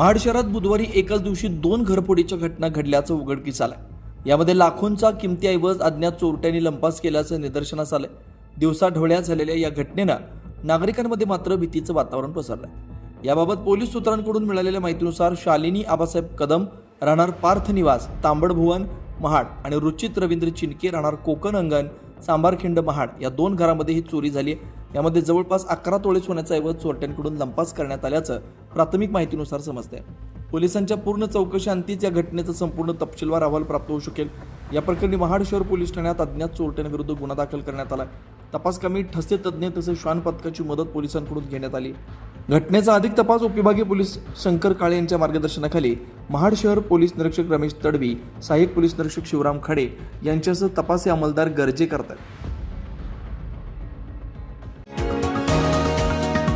महाड शहरात बुधवारी एकाच दिवशी दोन घरफोडीच्या घटना घडल्याचं उघडकीस आलंय. यामध्ये लाखोंचा किमतीऐवज अज्ञात चोरट्यांनी लंपास केल्याचं निदर्शनास आलंय. दिवसा ढवळ्या झालेल्या या घटनेनं नागरिकांमध्ये मात्र भीतीचं वातावरण पसरलं याबाबत पोलीस सूत्रांकडून मिळालेल्या माहितीनुसार शालिनी आबासाहेब कदम राहणार पार्थ निवास तांबड भुवन महाड आणि रुचित रवींद्र चिनके राहणार कोकण अंगण सांबारखिंड महाड या दोन घरामध्ये ही चोरी झाली आहे यामध्ये जवळपास अकरा तोळे सोन्याचा ऐवज चोरट्यांकडून लंपास करण्यात आल्याचं प्राथमिक माहितीनुसार समजते पोलिसांच्या पूर्ण चौकशी अंतीच या घटनेचा संपूर्ण तपशीलवार अहवाल प्राप्त होऊ शकेल. या प्रकरणी महाड शहर पोलीस ठाण्यात अज्ञात चोरट्यांविरुद्ध गुन्हा दाखल करण्यात आला तपास कमी ठसे तज्ज्ञ तसेच श्वान पथकाची मदत पोलिसांकडून घेण्यात आली. घटनेचा अधिक तपास उपविभागीय पोलीस शंकर काळे यांच्या मार्गदर्शनाखाली महाड शहर पोलीस निरीक्षक रमेश तडवी सहाय्यक पोलीस निरीक्षक शिवराम खडे यांच्यासह तपास हे अंमलदार गरजे करतात